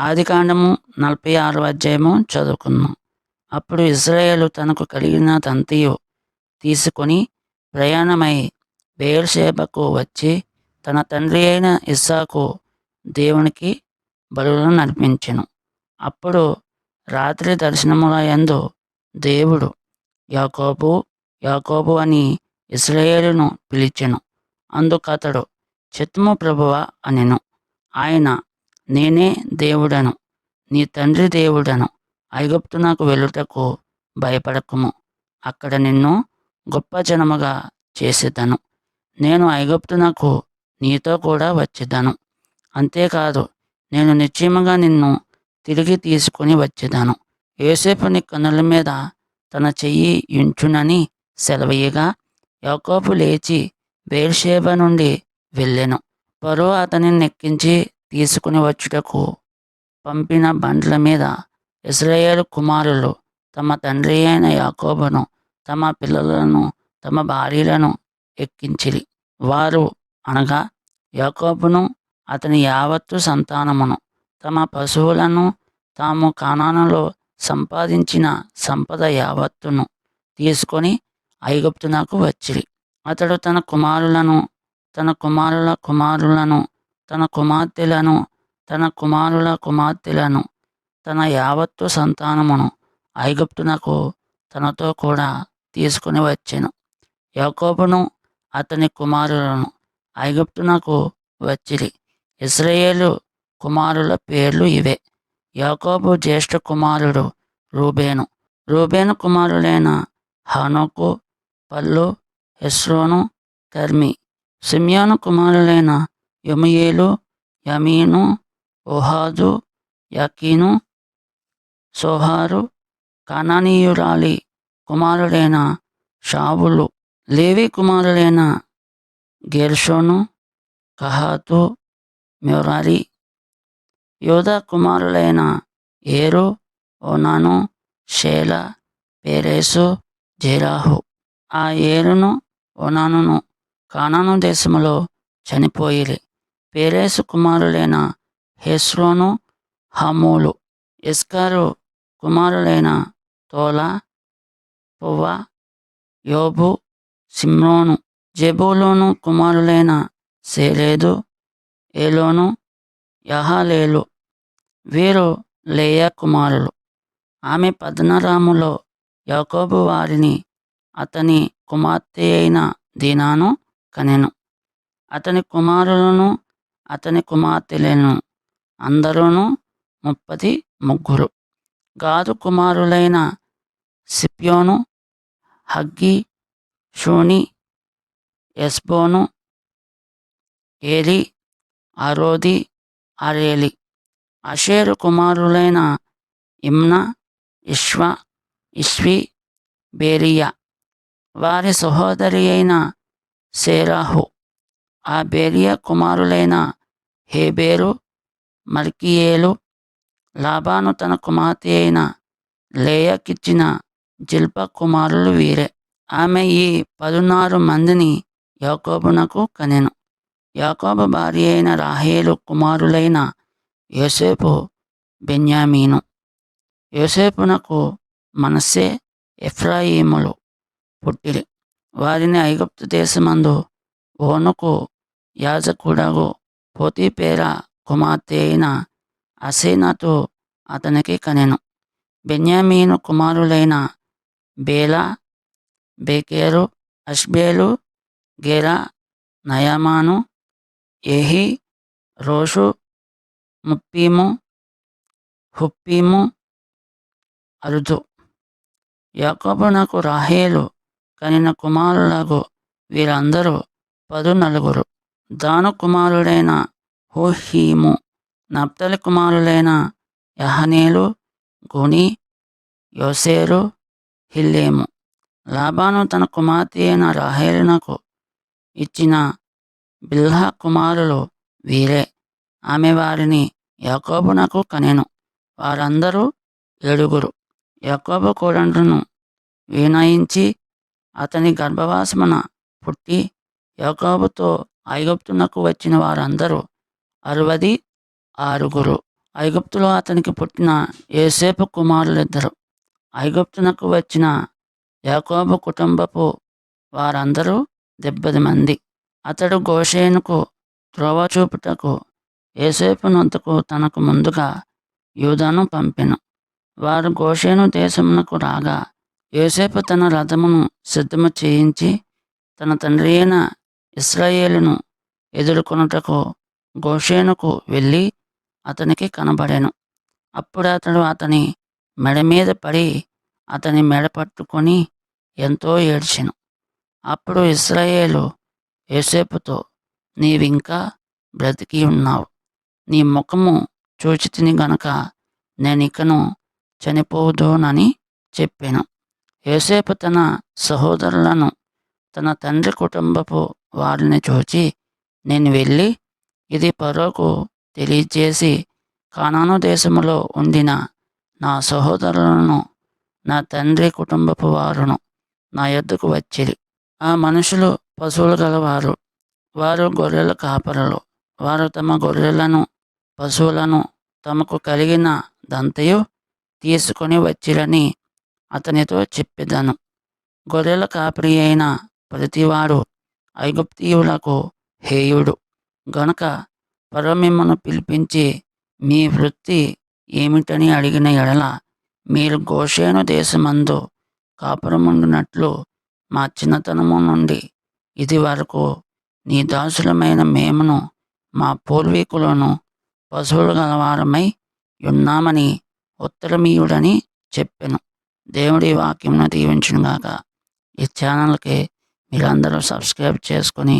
ఆదికాండము నలభై ఆరో అధ్యాయము చదువుకుందాం. అప్పుడు ఇజ్రాయేలు తనకు కలిగినదంతయు తీసుకొని ప్రయాణమై బేర్షేబకు వచ్చి తన తండ్రి అయిన ఇస్సాకు దేవునికి బలులను నడిపించెను. అప్పుడు రాత్రి దర్శనముల యందు దేవుడు యాకోబు యాకోబు అని ఇస్రాయేలును పిలిచెను. అందుకతడు చిత్తము ప్రభువ అనెను. ఆయన నేనే దేవుడను నీ తండ్రి దేవుడను. ఐగుప్తునకు వెళ్ళుటకు భయపడకము. అక్కడ నిన్ను గొప్ప జనముగా చేసేదను. నేను ఐగుప్తునకు నీతో కూడా వచ్చేదాను. అంతేకాదు నేను నిశ్చయముగా నిన్ను తిరిగి తీసుకుని వచ్చేదాను. యోసేపు నీ కన్నుల మీద తన చెయ్యి ఉంచునని సెలవయ్యగా యాకోబు లేచి బేర్షేబ నుండి వెళ్ళెను. పరో అతనిని నెక్కించి తీసుకుని వచ్చుటకు పంపిన బండ్ల మీద ఇస్రాయేలు కుమారులు తమ తండ్రి అయిన యాకోబను తమ పిల్లలను తమ భార్యలను ఎక్కించిరి. వారు అనగా యాకోబును అతని యావత్తు సంతానమును తమ పశువులను తాము కానానులో సంపాదించిన సంపద యావత్తును తీసుకొని ఐగుప్తునకు వచ్చిరి. అతడు తన కుమారులను తన కుమారుల కుమారులను తన కుమార్తెలను తన కుమారుల కుమార్తెలను తన యావత్తు సంతానమును ఐగుప్తునకు తనతో కూడా తీసుకుని వచ్చెను. యాకోబును అతని కుమారులను ఐగుప్తునకు వచ్చిరి. ఇస్రాయేలు కుమారుల పేర్లు ఇవే. యాకోబు జ్యేష్ఠ కుమారుడు రూబేను. రూబేను కుమారులైన హనోకు పల్లు హెస్రోను కర్మి. సిమియోను కుమారులైన యమయేలు యమీను ఓహాజు యకీను సోహారు కనానీయురాలి కుమారుడైన షావులు లేవి కుమారులైన గెర్షోను కహాతు మ్యోరారి యోధ కుమారులైన ఏరు ఓనాను షేల పేరేసు జేరాహు. ఆ ఏరును ఓనానును కానాను దేశములో చనిపోయిరి. పేరేసు కుమారులైన హెస్రోను హమూలు ఇస్కారు కుమారులైన తోల పువ్వ యోబు సిమ్రోను జెబోలోను కుమారులైన సేలేదు ఏలోను యహాలేలు. వీరు లేయా కుమారులు. ఆమె పద్నరాములో యాకోబు వారిని అతని కుమార్తె అయిన దీనాను కనెను. అతని కుమారులను అతని కుమార్తెలను అందరూను ముప్పది ముగ్గురు. గాదు కుమారులైన సిప్యోను హగ్గి షూని ఎస్బోను ఏలి అరోది అరేలి. అషేరు కుమారులైన ఇమ్న ఇష్వ ఇష్వి బేరియా. వారి సహోదరి అయిన సేరాహు. ఆ బేలియ కుమారులైన హేబేరు మల్కియేలు లాబాను తన కుమార్తె అయిన లేయకిచ్చిన జిల్ప కుమారులు వీరే. ఆమె ఈ పదునారు మందిని యాకోబునకు కనెను. యాకోబు భార్య అయిన రాహేలు కుమారులైన యోసేపు బెన్యామీను. యోసేపునకు మనస్సే ఎఫ్రాయిములు పుట్టిరి. వారిని ఐగుప్తు దేశమందు ఓనుకు యాజకుడగు పోతీపేర కుమార్తె అయిన అసేనతు అతనికి కనెను. బెన్యామీను కుమారులైన బేలా బేకేరు అష్బేలు గెరా నయమాను ఎహి రోషు ముప్పీము హుప్పీము అరుదు యాకోబునకు రాహేలు కనిన కుమారులకు వీరందరూ పదు నలుగురు దాను కుమారుడైన హోహీము నప్తలి కుమారులైన యహనేలు గుని యోసేరు హిల్లేము. లాబాను తన కుమార్తె అయిన రాహేలునకు ఇచ్చిన బిల్హా కుమారులు వీరే. ఆమె వారిని యాకోబునకు కనెను. వారందరూ ఏడుగురు. యాకోబు కోడండ్రును వినయించి అతని గర్భవాసమున పుట్టి యాకోబుతో ఐగుప్తునకు వచ్చిన వారందరూ అరవది ఆరుగురు. ఐగుప్తులో అతనికి పుట్టిన ఏసేపు కుమారులిద్దరు. ఐగుప్తునకు వచ్చిన యాకోబు కుటుంబపు వారందరూ దెబ్బది మంది. అతడు గోషేనుకు త్రోవ చూపుటకు ఏసేపు నొద్దకు తనకు ముందుగా యూదాను పంపెను. వారు గోషేను దేశమునకు రాగా యోసేపు తన రథమును సిద్ధము చేయించి తన తండ్రి అయిన ఇస్రాయేలును ఎదుర్కొనుటకు గోషేనుకు వెళ్ళి అతనికి కనబడాను. అప్పుడు అతడు అతని మెడ మీద పడి అతని మెడ పట్టుకొని ఎంతో ఏడ్చాను. అప్పుడు ఇస్రాయేలు యోసేపుతో నీవింకా బ్రతికి ఉన్నావు. నీ ముఖము చూచి తిని గనక నేనికను చనిపోదునని చెప్పాను. యోసేపు తన సహోదరులను తన తండ్రి కుటుంబపు వారిని చూచి నేను వెళ్ళి ఇది పరోకు తెలియజేసి కానాను దేశములో ఉండిన నా సహోదరులను నా తండ్రి కుటుంబపు వారును నా యొద్దకు వచ్చిరి. ఆ మనుషులు పశువులు గలవారు. వారు గొర్రెల కాపరులు. వారు తమ గొర్రెలను పశువులను తమకు కలిగిన దంతయు తీసుకొని వచ్చిరని అతనితో చెప్పిదను. గొర్రెల కాపరి అయిన ప్రతివాడు ఐగుప్తీయులకు హేయుడు. గనుక పరో మిమ్మను పిలిపించి మీ వృత్తి ఏమిటని అడిగిన ఎడల మీరు గోషేను దేశమందు కాపురముండినట్లు మా చిన్నతనము నుండి ఇది వరకు నీ దాసులమైన మేమును మా పూర్వీకులను పశువులు గలవారమై ఉన్నామని ఉత్తరమీయుడని చెప్పాను. దేవుడి వాక్యంను దీవించుగాక ఈ ఛానల్కి మీరందరూ సబ్స్క్రైబ్ చేసుకొని